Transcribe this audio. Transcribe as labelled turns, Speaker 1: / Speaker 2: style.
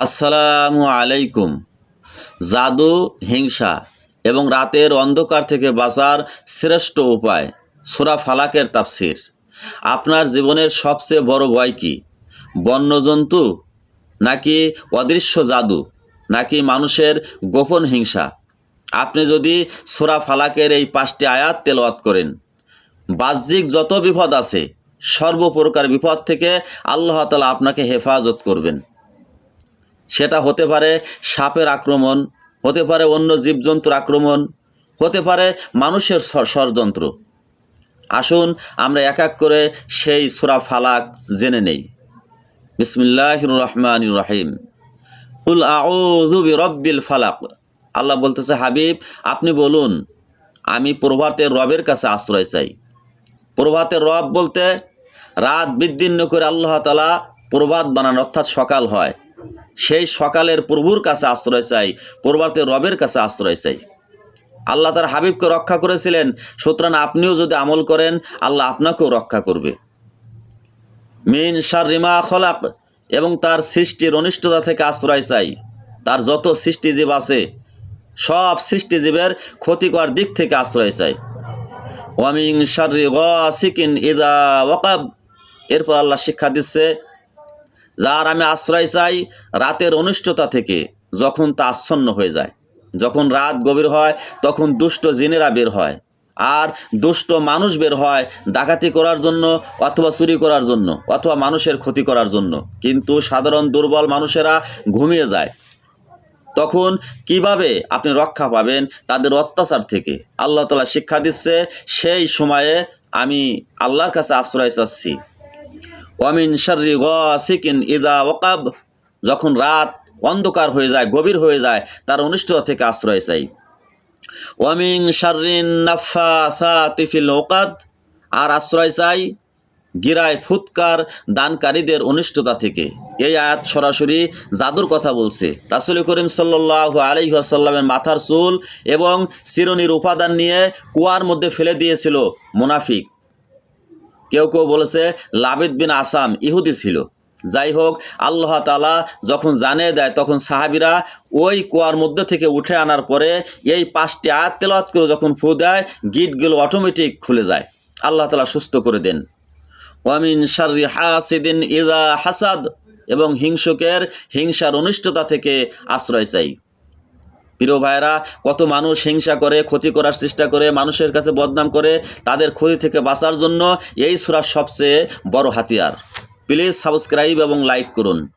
Speaker 1: আসসালামু আলাইকুম। জাদু, হিংসা এবং রাতের অন্ধকার থেকে বাঁচার শ্রেষ্ঠ উপায় সুরা ফালাকের তাফসির। আপনার জীবনের সবচেয়ে বড় ভয় কি? বন্যজন্তু নাকি অদৃশ্য জাদু নাকি মানুষের গোপন হিংসা? আপনি যদি সুরা ফালাকের এই পাঁচটি আয়াত তেলাওয়াত করেন, বাহ্যিক যত বিপদ আছে সর্বপ্রকার বিপদ থেকে আল্লাহ তালা আপনাকে হেফাজত করবেন। সেটা হতে পারে সাপের আক্রমণ, হতে পারে অন্য জীবজন্তুর আক্রমণ, হতে পারে মানুষের ষড়যন্ত্র। আসুন, আমরা এক এক করে সেই সুরা ফালাক জেনে নেই। বিসমিল্লাহ রহমান রাহিম। উল আউযু রব্বিল ফালাক। আল্লাহ বলতেছে, হাবিব, আপনি বলুন, আমি প্রভাতের রবের কাছে আশ্রয় চাই। প্রভাতের রব বলতে, রাত বিদ্যিন্ন করে আল্লাহ তালা প্রভাত বানান, অর্থাৎ সকাল হয়। সেই সকালের প্রভুর কাছে আশ্রয় চাই প্রভাতের রবের কাছে আশ্রয় চাই। আল্লাহ তার হাবিবকে রক্ষা করেছিলেন, সুতরাং আপনিও যদি আমল করেন, আল্লাহ আপনাকেও রক্ষা করবে। মিন সার রিমা খলাক, এবং তার সৃষ্টির অনিষ্টতা থেকে আশ্রয় চাই। তার যত সৃষ্টিজীব আছে, সব সৃষ্টিজীবের ক্ষতিকর দিক থেকে আশ্রয় চাই। ওয়ামিং শারি গাসিকিন ইদা ওয়াকাব, এরপর আল্লাহ শিক্ষা দিচ্ছে যার আমি আশ্রয় চাই রাতের অনিষ্টতা থেকে, যখন তা আচ্ছন্ন হয়ে যায়। যখন রাত গভীর হয়, তখন দুষ্ট জিনেরা বের হয়। আর দুষ্ট মানুষ বের হয় ডাকাতি করার জন্য অথবা চুরি করার জন্য, অথবা মানুষের ক্ষতি করার জন্য। কিন্তু সাধারণ দুর্বল মানুষেরা ঘুমিয়ে যায়। তখন কীভাবে আপনি রক্ষা পাবেন তাদের অত্যাচার থেকে? আল্লাহ তালা শিক্ষা দিচ্ছে, সেই সময়ে আমি আল্লাহর কাছে আশ্রয় চাচ্ছি। ওয়ামিন শারি গাসিকিন ইদা ওয়াকাব। যখন রাত অন্ধকার হয়ে যায়, গভীর হয়ে যায়, তার অনিষ্টতা থেকে আশ্রয় চাই। ওয়ামিন শারিন নাফা তিফিল ওকাদ আর আশ্রয় চাই গিরায়, ফুৎকার, দানকারীদের অনিষ্টতা থেকে। এই আয়াত সরাসরি জাদুর কথা বলছে। রাসুল করিম সাল্লাহ আলহিহাসাল্লামের মাথার চুল এবং চিরনির উপাদান নিয়ে কুয়ার মধ্যে ফেলে দিয়েছিল মুনাফিক। কেউ কেউ বলেছে লাবিদ বিন আসাম ইহুদি ছিল। যাই হোক, আল্লাহ তালা যখন জানিয়ে দেয়, তখন সাহাবিরা ওই কুয়ার মধ্যে থেকে উঠে আনার পরে এই পাঁচটি আয়াত তেলাওয়াত করে যখন ফু দেয়, গিটগুলো অটোমেটিক খুলে যায়। আল্লাহ তালা সুস্থ করে দেন। ওয়ামিন শারি হাসিদিন ইদা হাসাদ এবং হিংসুকের হিংসার অনিষ্টতা থেকে আশ্রয় চাই। প্রিয় ভাইরা কত মানুষ হিংসা করে, ক্ষতি করার চেষ্টা করে, মানুষের কাছে বদনাম করে, তাদের ক্ষতি থেকে বাঁচার জন্য এই সুরার সবচেয়ে বড় হাতিয়ার। প্লিজ সাবস্ক্রাইব এবং লাইক করুন।